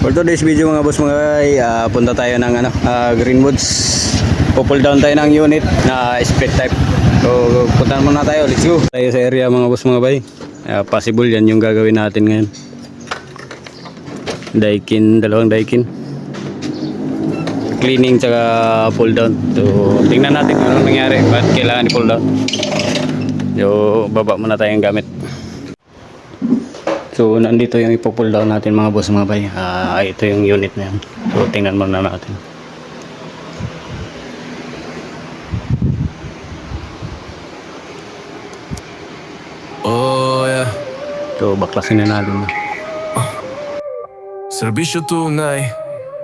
For today's video mga boss mga bay, ah, punta tayo ng ano, ah, Greenwoods. Pupull down tayo ng unit na split type. So punta muna tayo, let's go. Tayo sa area mga boss mga bay. Ah, possible yan yung gagawin natin ngayon. Daikin, dalawang daikin. Cleaning tsaka pull down. So tingnan natin kung nangyari. Bakit kailangan i-pull down. So baba muna tayong gamit. So, nandito yung ipo-pull down natin mga boss mga bay. Ah, ito yung unit na yan. So, tingnan muna natin. Oh yeah So, baklasin na natin. Servisyo tunay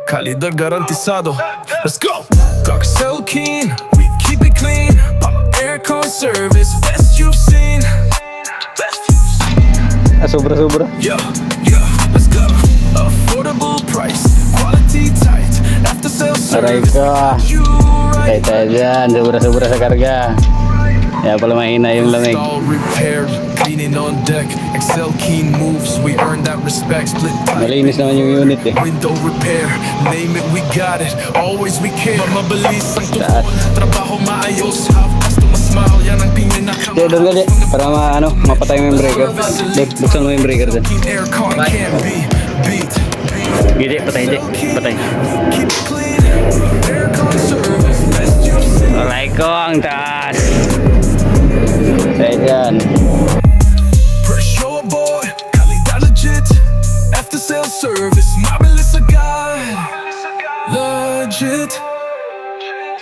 Kalidad garantisado Let's go! Coxel Keen We keep it clean Pop aircon service Super-super. Yeah, yeah, let's go. Affordable Kita aja, super-super sekarga. Ya. Kaya pala mahina yung lamig. Install repaired Cleaning on deck Excel Keen moves We earn that respect Split tight Malinis naman yung unit eh. Window repair, name it, we got it Always we ang Taas. Kaya doon gali, para ma, ano, mapatay mo yung breaker. Dek, buksan mo yung breaker be beat Gidi, patay, di. Patay. Service Mabilis agad Legit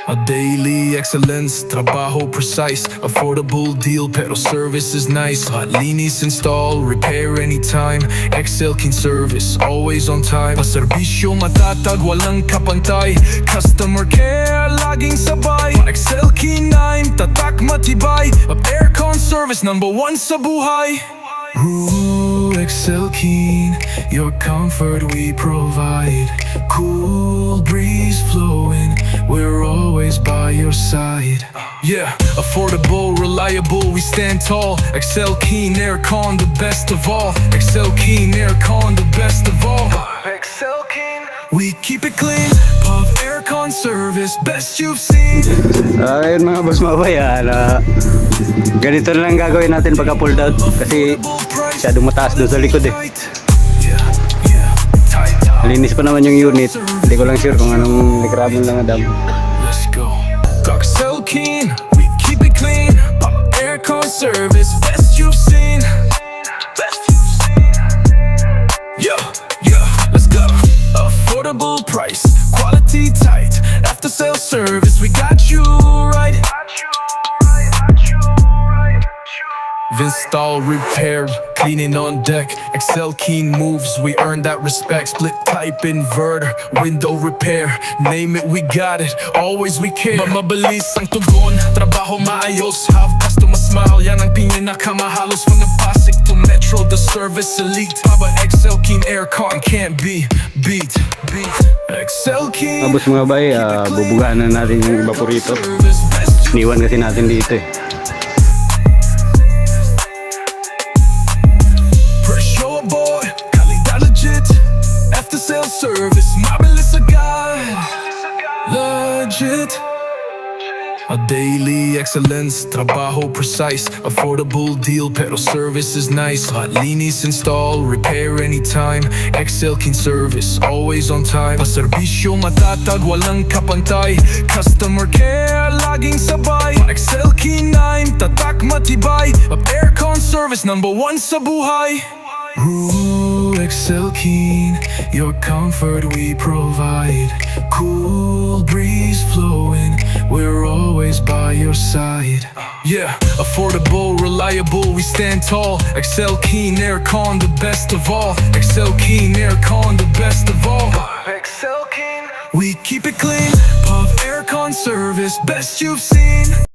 A daily excellence, trabaho precise Affordable deal pero service is nice. Hot install, repair anytime. Excel kin service, always on time. Paserbisyo matatag, walang kapantay. Customer care, laging sabay. Excel kin 9, tatak matibay. Up aircon service, number one sa buhay. Ooh, Excel Keen, your comfort we provide. Cool breeze flowing, we're always by your side. Yeah, affordable, reliable, we stand tall. Excel Keen Aircon, the best of all. Excel Keen Aircon, the best of all. Excel we keep it clean. Puff Aircon service, best you've seen. Ayun mga boss mabay, ah, na ganito na lang gagawin natin pagka pull down kasi masyadong mataas doon sa likod eh. Malinis pa naman yung unit. Hindi ko lang sure kung anong likramon lang adam. Let's go. Coxel Keen, we keep it clean. Pop aircon service, Price, quality tight. After sales service, we got you right. Install repair, cleaning on deck. Excel keen moves, we earn that respect. Split type inverter, window repair. Name it, we got it. Always we care. Mamabilis ang tugon, trabaho maayos. Have customer smile, yan ang pinakamahalos. From the basic metro, the service elite. Paba Excel keen aircon can't be beat. Beat. Excel keen. Mga boss mga bay, ah, bubugahan na natin yung evaporator. Service best you Iniwan kasi natin dito eh. Pressure boy, kalidad legit After sales service, mabilis agad Legit A daily excellence, trabaho precise Affordable deal pero service is nice. Hot linis install, repair anytime. Excel kin service, always on time. Paserbisyo matatag, walang kapantay. Customer care, laging sabay. Excel kin 9, tatak matibay. Up aircon service, number one sa buhay. Ooh, Excel Keen, your comfort we provide. Cool breeze flowing, always by your side. Yeah, affordable, reliable, we stand tall. Excel Keen Aircon, the best of all. Excel Keen Aircon, the best of all. Excel Keen, we keep it clean. Puff Aircon service, best you've seen.